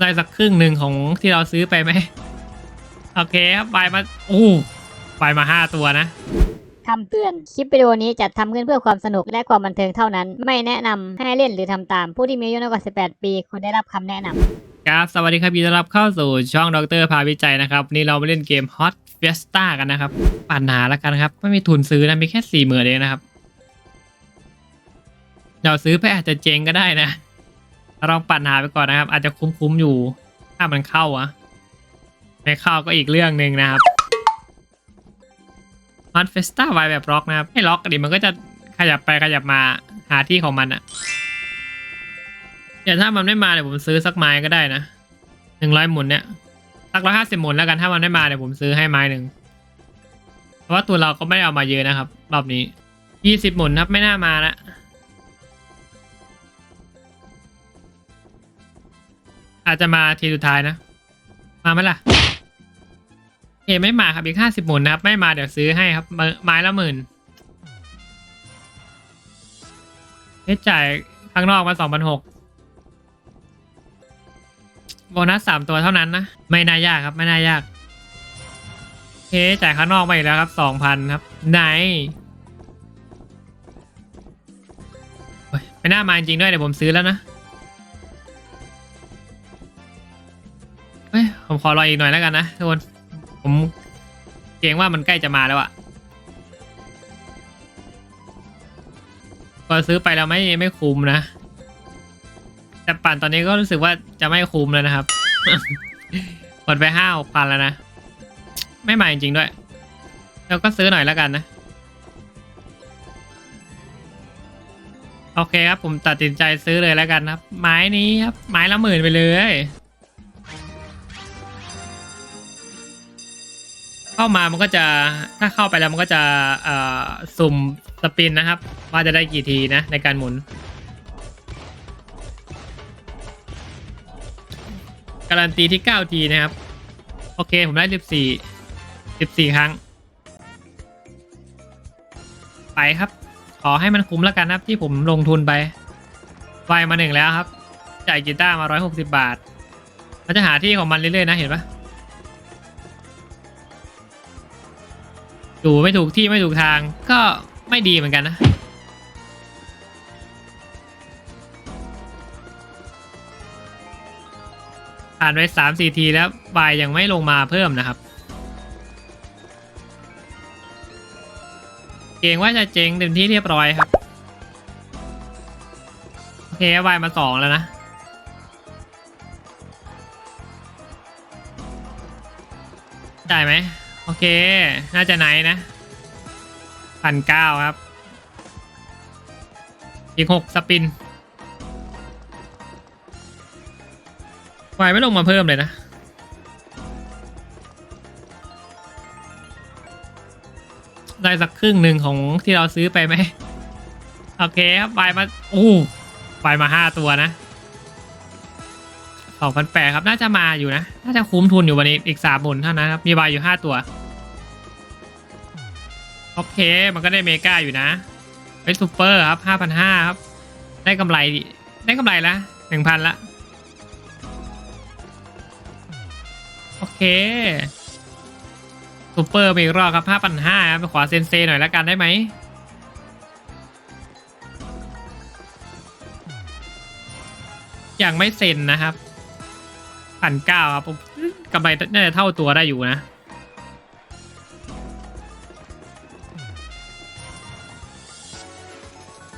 ได้สักครึ่งหนึ่งของที่เราซื้อไปไหมโอเคครับไปมาโอ้ไปมาห้าตัวนะคำเตือน คลิปวิดีโอนี้จัดทำขึ้นเพื่อความสนุกและความบันเทิงเท่านั้น ไม่แนะนำให้เล่นหรือทำตาม ผู้ที่มีอายุน้อยกว่า 18 ปีควรได้รับคำแนะนำครับ สวัสดีครับยินดีต้อนรับเข้าสู่ช่องดรพาวิจัยนะครับวันนี่เรามาเล่นเกม Hot Fiesta กันนะครับปั่นหาแล้วกันครับ ไม่มีทุนซื้อนะ มีแค่สี่หมื่นเองนะครับ เราซื้อไปอาจจะเจ๊งก็ได้นะ ลองปั่นหาไปก่อนนะครับ อาจจะคุ้มๆอยู่ ถ้ามันเข้าอะไม่เข้าก็อีกเรื่องหนึ่งนะครับ Hot Fiesta ไวแบบล็อกนะครับให้ล็อกดิมันก็จะขยับไปขยับมาหาที่ของมันอะเดี๋ยวถ้ามันไม่มาเดี๋ยวผมซื้อสักไม้ก็ได้นะหนึ่งร้อยหมุนเนี่ยสักร้อยห้าสิบหมุนแล้วกันถ้ามันไม่มาเดี๋ยวผมซื้อให้ไม้หนึ่งเพราะว่าตัวเราก็ไม่ได้เอามาเยอะนะครับ รอบนี้ยี่สิบหมุนครับไม่น่ามาละ อาจจะมาทีสุดท้ายนะ มาไหมล่ะ เอไม่มาครับอีกห้าสิบหมุนนะครับ ไม่มาเดี๋ยวซื้อให้ครับไม้ไมละหมื่นเฮ้จ่ายข้างนอกมาสองพันหกโบนัสสามตัวเท่านั้นนะ ไม่น่ายากครับ ไม่น่ายากโอเคจ่ายข้างนอกมาอีกแล้วครับสองพันครับ ไหนไม่น่ามาจริงด้วยเดี๋ยวผมซื้อแล้วนะ ผมขอรออีกหน่อยแล้วกันนะทุกคน ผมเกรงว่ามันใกล้จะมาแล้วอะพอซื้อไปแล้วไม่ไม่คุ้มนะ แต่ปั่นตอนนี้ก็รู้สึกว่าจะไม่คุ้มแล้วนะครับ หมดไปห้าหกพันแล้วนะ ไม่มาจริงๆด้วยแล้วก็ซื้อหน่อยแล้วกันนะ โอเคครับผมตัดสินใจซื้อเลยแล้วกันครับ ไม้นี้ครับ ไม้ละหมื่นไปเลย เข้ามามันก็จะถ้าเข้าไปแล้วมันก็จะสุ่มสปินนะครับ ว่าจะได้กี่ทีนะในการหมุน การันตีที่ 9 ทีนะครับ โอเค ผมได้ 14 14 ครั้ง ไปครับ ขอให้มันคุ้มแล้วกันครับที่ผมลงทุนไปไฟมาหนึ่งแล้วครับ จ่ายกีตาร์มา 160 บาทมันจะหาที่ของมันเรื่อยๆนะเห็นปะ อยู่ไม่ถูกที่ไม่ถูกทาง ก็ไม่ดีเหมือนกันนะ ผ่านไปสามสี่ทีแล้วบายยังไม่ลงมาเพิ่มนะครับ เกรงว่าจะเจ๊งเต็มที่เรียบร้อยครับ โอเคบายมาสองแล้วนะได้ไหม โอเค น่าจะไหนนะพันเก้าครับ อีกหกสปินไฟไม่ลงมาเพิ่มเลยนะได้สักครึ่งหนึ่งของที่เราซื้อไปไหม โอเคครับไฟมาโอ้ไฟมาห้าตัวนะ สองพันแปดครับน่าจะมาอยู่นะ น่าจะคุ้มทุนอยู่วันนี้อีกสามหมุนเท่านั้นครับ มีใบอยู่ห้าตัว โอเค มันก็ได้เมกาอยู่นะเป็นซูเปอร์ครับห้าพันห้าครับ ได้กำไรได้กำไรละหนึ่งพันละ โอเคซูเปอร์ไปอีกรอบครับห้าพันห้าไปขอเซนเซหน่อยแล้วกันได้ไหมยังไม่เซ็นนะครับ พันเก้าครับผมกำไรน่าจะเท่าตัวได้อยู่นะ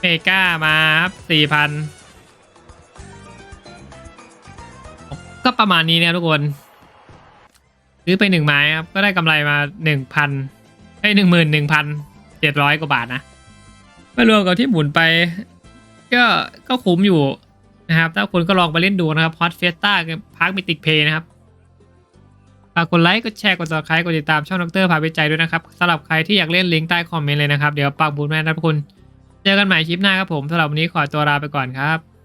เมกามาครับสี่พันก็ประมาณนี้เนี่ยทุกคนซื้อไปหนึ่งไม้ครับ ก็ได้กำไรมาหนึ่งพันได้หนึ่งหมื่นหนึ่งพันเจ็ดร้อยกว่าบาทนะไมารวมกับที่หมุนไป ก็ก็คุ้มอยู่ นะครับถ้าคุณก็ลองไปเล่นดูนะครับพอดเฟสต้าพาร์คมิติกเพย์นะครับฝากกดไลค์กดแชร์กดติดตามกดติดตามช่องดรพาไปใจด้วยนะครับสำหรับใครที่อยากเล่นลิงก์ใต้คอมเมนต์เลยนะครับ เดี๋ยวปักบูธแม่นะทุกคน เจอกันใหม่คลิปหน้าครับผมสำหรับวันนี้ขอตัวลาไปก่อนครับ